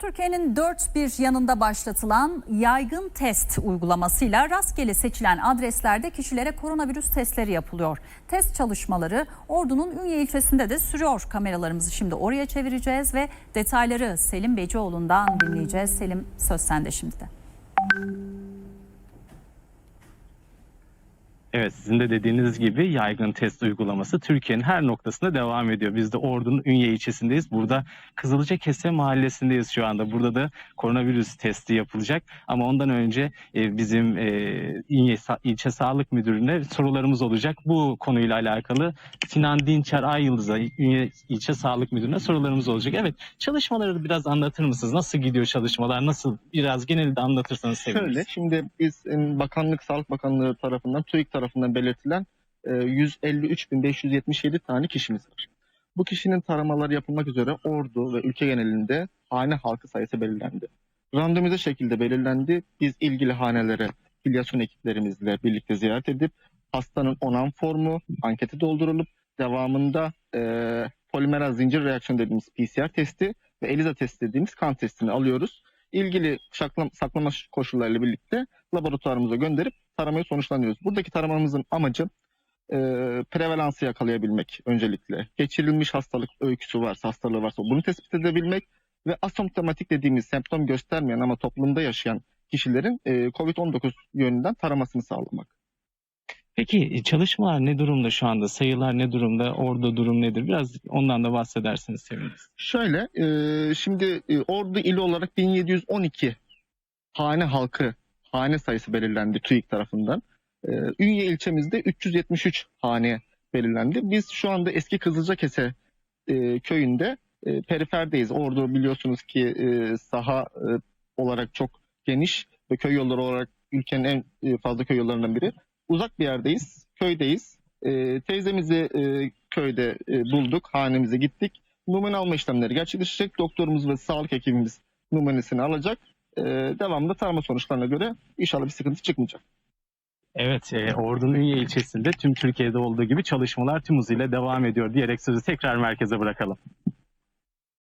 Türkiye'nin dört bir yanında başlatılan yaygın test uygulamasıyla rastgele seçilen adreslerde kişilere koronavirüs testleri yapılıyor. Test çalışmaları Ordu'nun Ünye ilçesinde de sürüyor. Kameralarımızı şimdi oraya çevireceğiz ve detayları Selim Becioğlu'ndan dinleyeceğiz. Selim söz sende şimdi de. Evet sizin de dediğiniz gibi yaygın test uygulaması Türkiye'nin her noktasında devam ediyor. Biz de Ordu'nun Ünye ilçesindeyiz. Burada Kızılca Kese mahallesindeyiz şu anda. Burada da koronavirüs testi yapılacak. Ama ondan önce e, bizim e, Ünye ilçe sağlık müdürüne sorularımız olacak. Bu konuyla alakalı Sinan Dinçer Ayyıldız'a Ünye ilçe sağlık müdürüne sorularımız olacak. Evet çalışmaları biraz anlatır mısınız? Nasıl gidiyor çalışmalar? Nasıl biraz genelde anlatırsanız seviniriz. Şöyle şimdi biz Bakanlık Sağlık Bakanlığı tarafından TÜİK tarafından belirtilen e, 153.577 tane kişimiz var. Bu kişinin taramaları yapılmak üzere Ordu ve ülke genelinde hane halkı sayısı belirlendi. Randomize şekilde belirlendi. Biz ilgili hanelere filyasyon ekiplerimizle birlikte ziyaret edip hastanın onan formu anketi doldurulup devamında e, polimeraz zincir reaksiyon dediğimiz PCR testi ve ELISA testi dediğimiz kan testini alıyoruz. İlgili saklam- saklama koşullarıyla birlikte laboratuvarımıza gönderip taramayı sonuçlanıyoruz. Buradaki taramamızın amacı e, prevalansı yakalayabilmek öncelikle. Geçirilmiş hastalık öyküsü varsa, hastalığı varsa bunu tespit edebilmek ve asomptomatik dediğimiz semptom göstermeyen ama toplumda yaşayan kişilerin e, COVID-19 yönünden taramasını sağlamak. Peki çalışmalar ne durumda şu anda? Sayılar ne durumda? Orada durum nedir? Biraz ondan da bahsederseniz seviniriz. Şöyle, e, şimdi e, Ordu ili olarak 1712 hane halkı, hane sayısı belirlendi TÜİK tarafından. E, Ünye ilçemizde 373 hane belirlendi. Biz şu anda eski Kızılcakese e, köyünde e, periferdeyiz. Ordu biliyorsunuz ki e, saha e, olarak çok geniş ve köy yolları olarak ülkenin en e, fazla köy yollarından biri. Uzak bir yerdeyiz, köydeyiz. E, teyzemizi e, köyde e, bulduk, hanemize gittik numune alma işlemleri gerçekleşecek. Doktorumuz ve sağlık ekibimiz numunesini alacak. Ee, devamında tarama sonuçlarına göre inşallah bir sıkıntı çıkmayacak. Evet, e, Ordu'nun Ünye ilçesinde tüm Türkiye'de olduğu gibi çalışmalar tüm hızıyla devam ediyor diyerek sözü tekrar merkeze bırakalım.